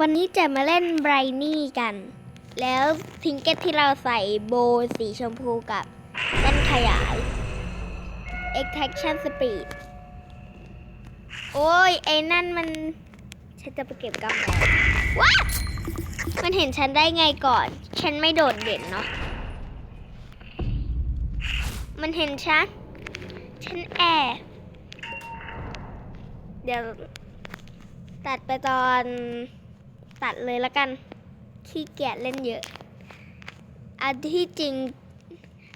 วันนี้จะมาเล่นไบรนี่กัน แล้วทิงเก็ตที่เราใส่โบสีชมพูกับแว่นขยาย extraction speed โอ้ย ไอ้นั่นมัน ฉันจะไปเก็บกำไรว้ามันเห็นฉันได้ไงก่อน ฉันไม่โดดเด่นเนาะ มันเห็นฉัน ฉันแอบเดี๋ยวตัดไปตอน ตัดเลยละกัน ขี้เกียจเล่นเยอะ อันที่จริง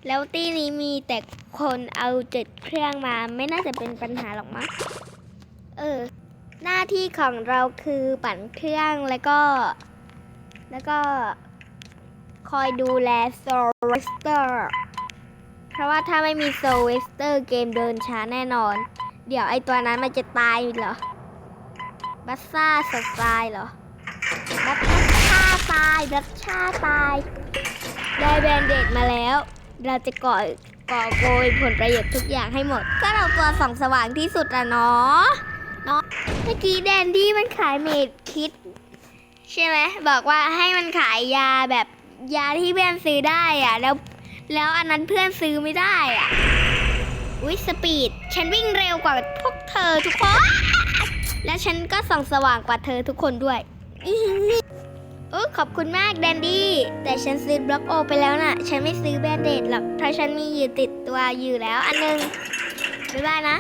แล้วตี้นี้มีแต่คนเอาเจ็ดเครื่องมาไม่น่าจะเป็นปัญหาหรอกมั้ง เออ หน้าที่ของเราคือปั่นเครื่องแล้วก็ แล้วก็คอยดูแลโซเวสเตอร์ เพราะว่าถ้าไม่มีโซเวสเตอร์เกมเดินช้าแน่นอน เดี๋ยวไอตัวนั้นมันจะตายเหรอ บัสซ่าสตายเหรอาตายบัสซ่าตาย ได้แบนเดดมาแล้ว เราจะก่อก่อโกยผลประโยชน์ทุกอย่างให้หมด ก็เราตัวส่องสว่างที่สุดอะเนาะเนาะเมื่อกี้แดนดี้มันขายเมดคิด ใช่ไหมบอกว่าให้มันขายยาแบบยาที่เพื่อนซื้อได้อะแล้วแล้วอันนั้นเพื่อนซื้อไม่ได้อะอุ้ยสปีด ฉันวิ่งเร็วกว่าพวกเธอทุกคน และฉันก็ส่องสว่างกว่าเธอทุกคนด้วย โอ้ขอบคุณมากแดนดี้ แต่ฉันซื้อบล็อกโอ ไปแล้วน่ะ ฉันไม่ซื้อแบนเดดหรอกเพราะฉันมีอยู่ติดตัวอยู่แล้วอันหนึงบ๊ายบายนะ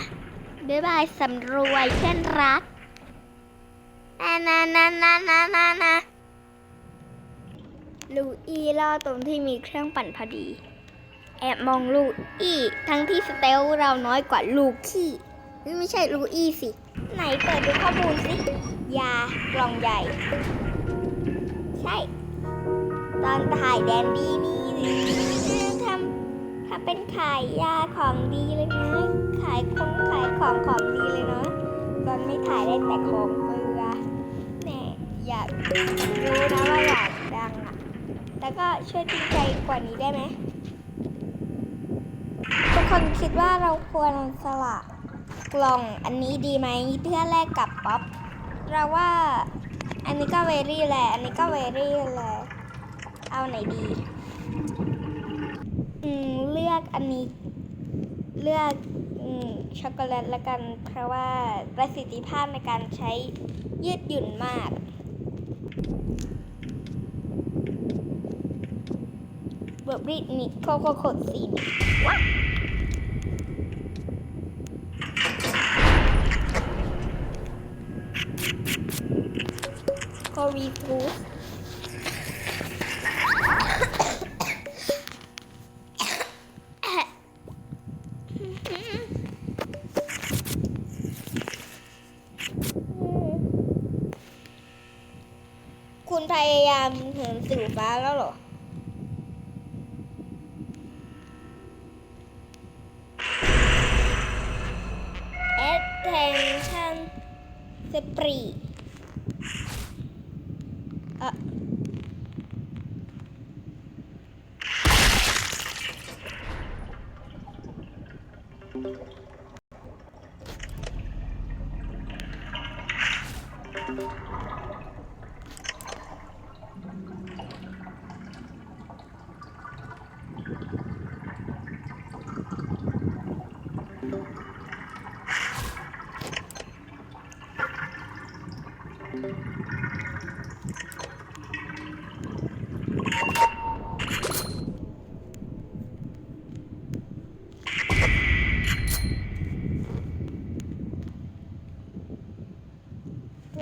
บ๊ายบายสำรวยเพื่นรักนานานานานานานาลูอี้ล่อตรงที่มีเครื่องปั่นพอดี แอบมองลูอี้ทั้งที่สเตลเราน้อยกว่าลูกี้ไม่ใช่ลูอี้สิ ไหนเปิดดูข้อมูลสิ ยากล่องใหญ่ ช่ ตอนถ่ายแดนดีนี่ทำทำเป็นขายยาของดีเลยนะ ขายของขายของของดีเลยเนาะตอนไม่ถ่ายได้แต่ของเกลือแน่อยากรู้นะว่าอยากดังอะแล้วก็ช่วยจริงใจกว่านี้ได้ไหมทุกคนคิดว่าเราควรสละกล่องอันนี้ดีไหมเพื่อแลกกับป๊อปเราว่า อันนี้ก็เวรี่แหละ อันนี้ก็เวรี่แหละ เอาไหนดี อืม เลือกอันนี้ เลือกอืมช็อกโกแลตละกัน เพราะว่าประสิทธิภาพในการใช้ยืดหยุ่นมาก เบอร์บริตนี่โคโคโคดสีนี่ว้า โควีฟูดคุณพยายามเหินสู่ฟ้าแล้วหรอ attention สปรีเอ่อ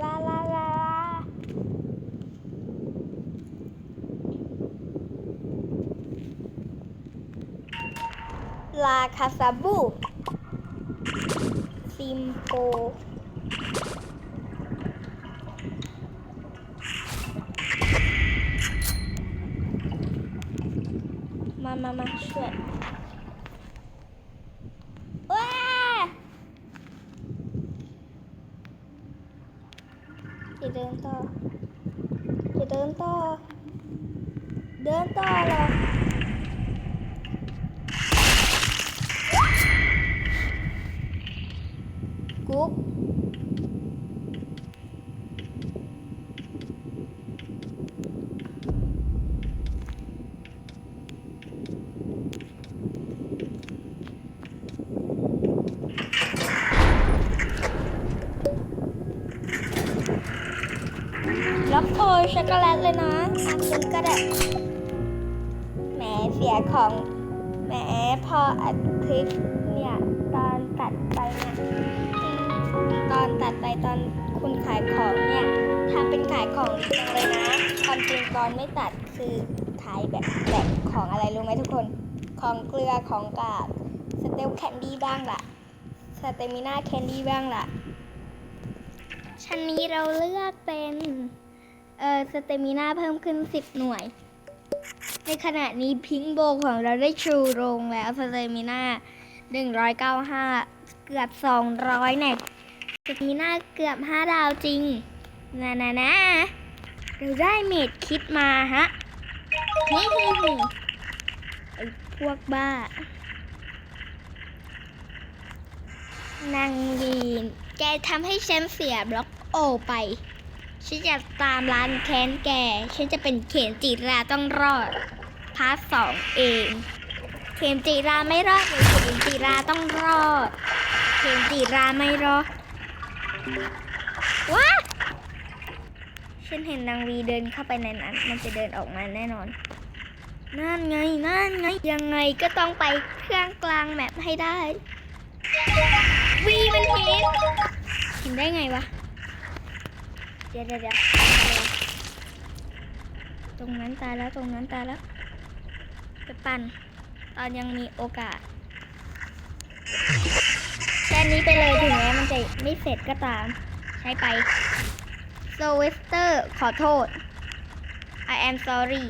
ลาลาลา ลาคาซาบูซิมโปมามามาช่วยว้าจะเดินต่อจะเดินต่อ เดินต่อเหรอกุ๊ก ล็อกโอ ช็อกโกแลตเลยนะอาซื้อก็ได้แหมเสียของแหมพออัดคลิปเนี่ยตอนตัดไปเนี่ยตอนตัดไปตอนคุณขายของเนี่ยทำเป็นขายของดีจังเลยนะความจริงตอนไม่ตัดคือขายแบบแบบของอะไรรู้ไหมทุกคนของเกลือของกาบสเตลแคนดี้บ้างล่ะสเตมิน่าแคนดี้บ้างล่ะชั้นนี้เราเลือกเป็น เออสเตมิน่าเพิ่มขึ้น 10 หน่วย ในขณะนี้พิงโบของเราได้ชูโรงแล้วสเตมิน่า195 เกือบ 200เนี่ยสเตมิน่าเกือบ 5 ดาวจริงนะนะนะเราได้เมดคิดมาฮะนี่ไอพวกบ้านางวีนแกทำให้ฉันเสียบล็อกโอไป ฉันจะตามร้านแค้นแก ฉันจะเป็นเขนจิราต้องรอด พาร์ทสองเอง เขนจิราไม่รอดหรือเขนจิราต้องรอด เขนจิราไม่รอดว้าฉันเห็นนางวีเดินเข้าไปในนั้น มันจะเดินออกมาแน่นอน นั่นไง นั่นไง ยังไงก็ต้องไปเครื่องกลางแมปให้ได้ วีมันเห็นเห็นได้ไงวะ เดี๋ยวเดี๋ยวตรงนั้นตายแล้วตรงนั้นตายแล้วไปปั่นตอนยังมีโอกาสแค่นี้ไปเลยถึงแม้มันจะไม่เสร็จก็ตาม ใช้ไปโซเวสเตอร์ขอโทษ I am sorry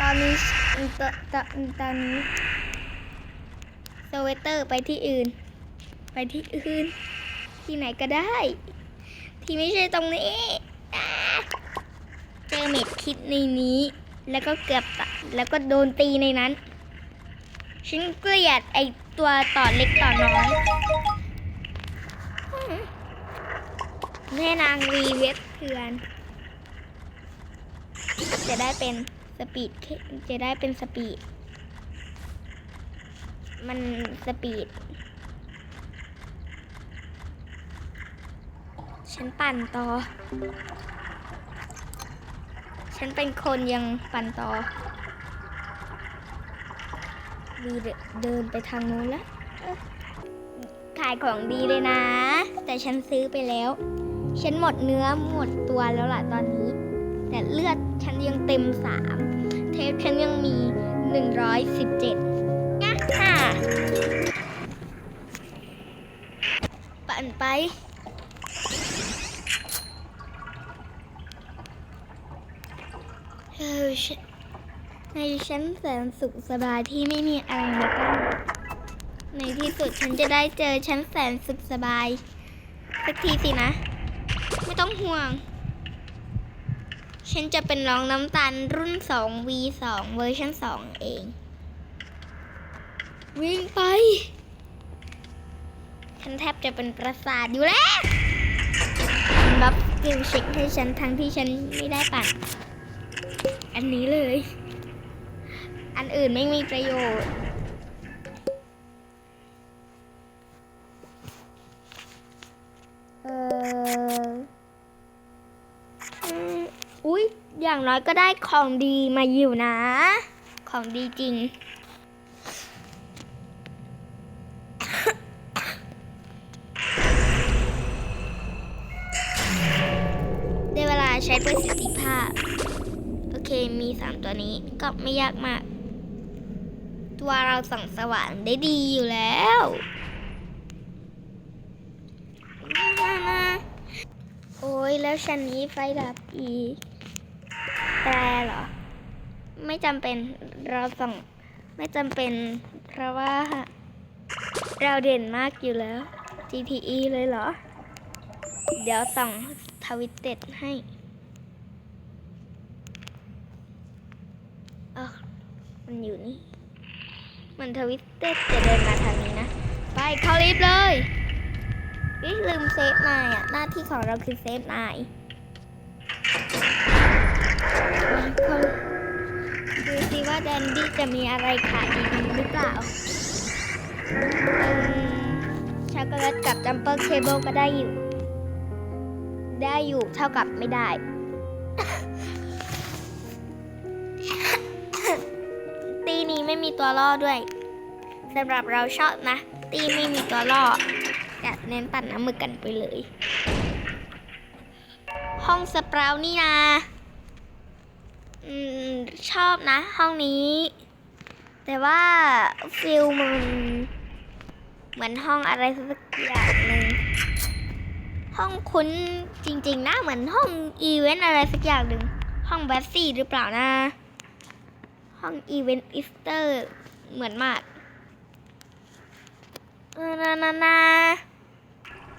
ตอนนี้ตตตอนนี้โซเวสเตอร์ไปที่อื่น ไปที่อื่น ที่ไหนก็ได้ ที่ไม่ใช่ตรงนี้เจอเม็ดคิดในนี้ แล้วก็เกือบแล้วก็โดนตีในนั้น ฉันเกลียดไอตัวต่อเล็กต่อน้อยแม่นางวีเว็บเถื่อน จะได้เป็นสปีดจะได้เป็นสปีด มันสปีด ฉันปั่นต่อ ฉันเป็นคนยังปั่นต่อวีเดินไปทางนู้นแล้วขายของดีเลยนะ แต่ฉันซื้อไปแล้ว ฉันหมดเนื้อหมดตัวแล้วล่ะตอนนี้ แต่เลือดฉันยังเต็มสามเทปฉันยังมี 117นะค่ะ ปั่นไป เออฉัน ในชั้นแสนสุขสบายที่ไม่มีอะไรมากั้นในที่สุดฉันจะได้เจอชั้นแสนสุขสบาย สักทีสินะ ไม่ต้องห่วง ฉันจะเป็นรองน้ำตาลรุ่น 2 V2 เวอร์ชัน2 เอง วิ่งไป ฉันแทบจะเป็นประสาทอยู่แล้วบัฟกิลเช็คให้ฉันทั้งที่ฉันไม่ได้ปั่น อันนี้เลย อันอื่นไม่มีประโยชน์ เอออืมอุ๊ย อย่างน้อยก็ได้ของดีมาอยู่นะ ของดีจริง ได้เวลาใช้ประสิทธิภาพ สามตัวนี้ก็ไม่ยากมาก ตัวเราส่องสว่างได้ดีอยู่แล้วโอ้ยแล้วชั้นนี้ไฟดับอีกแปรเหรอ ไม่จำเป็นเราส่องไม่จำเป็น เพราะว่า เราเด่นมากอยู่แล้ว GTE เลยเหรอ เดี๋ยวส่องทวิตเต็ดให้ เออ มันอยู่นี่มันทวิตเต็ดจะเดินมาทางนี้นะ ไปเข้าลิฟต์เลยวิลืมเซฟนายอะ หน้าที่ของเราคือเซฟนายเขาดูสิว่าแดนดี้จะมีอะไรขายดีหรือเปล่าเอิ่มช็อกโกแลตกับจัมเปอร์เคเบิลก็ได้อยู่ ได้อยู่เท่ากับไม่ได้ ไม่มีตัวล่อด้วยสำหรับเราชอบนะ ตีไม่มีตัวล่อจะเน้นปั่นน้ำหมึกกันไปเลย ห้องสเปราวนี่นะอชอบนะ ห้องนี้ แต่ว่าฟิลมันเหมือนห้องอะไรสักอย่างหนึ่งห้องคุ้นจริงๆนะเหมือนห้องอีเวนต์อะไรสักอย่างหนึ่งห้องแบสซี่หรือเปล่านะ ห้องอีเวนต์อีสเตอร์เหมือนมากเนานานา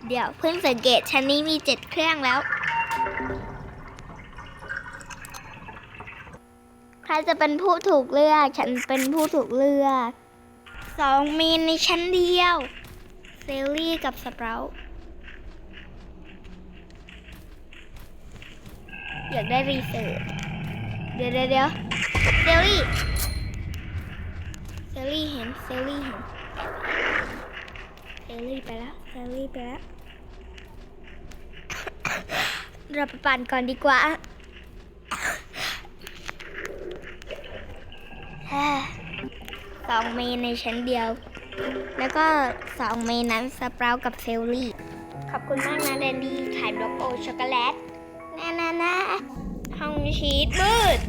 เดี๋ยวเพิ่งสังเกตชั้นนี้มีเจ็ดเครื่องแล้ว ใครจะเป็นผู้ถูกเลือก ฉันเป็นผู้ถูกเลือกสองเมนในชั้นเดียว เซลลี่กับสเปราอยากได้รีเสิร์ชเดี๋ยวเดี๋ยว เซลลี่ เซลลี่เห็น เซลลี่เห็น เซลลี่ไปแล้ว เซลลี่ไปแล้ว เราไปปั่นก่อนดีกว่าสองเมนในชั้นเดียว แล้วก็สองเมนนั้นสเปราวกับเซลลี่ ขอบคุณมากนะแดนดี้ขายบล็อกโอช็อกโกแลตน่น่าน่าห้องชีสมืด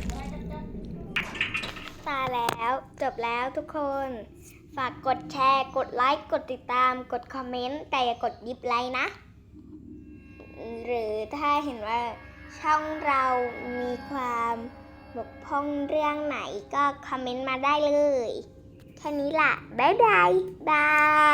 ตาแล้ว จบแล้วทุกคน ฝากกดแชร์ กดไลค์ กดติดตาม กดคอมเมนต์ แต่อย่ากดยิบไลค์นะ หรือถ้าเห็นว่าช่องเรามีความบกพร่องเรื่องไหนก็คอมเมนต์มาได้เลย แค่นี้ล่ะ บ๊ายบาย บาย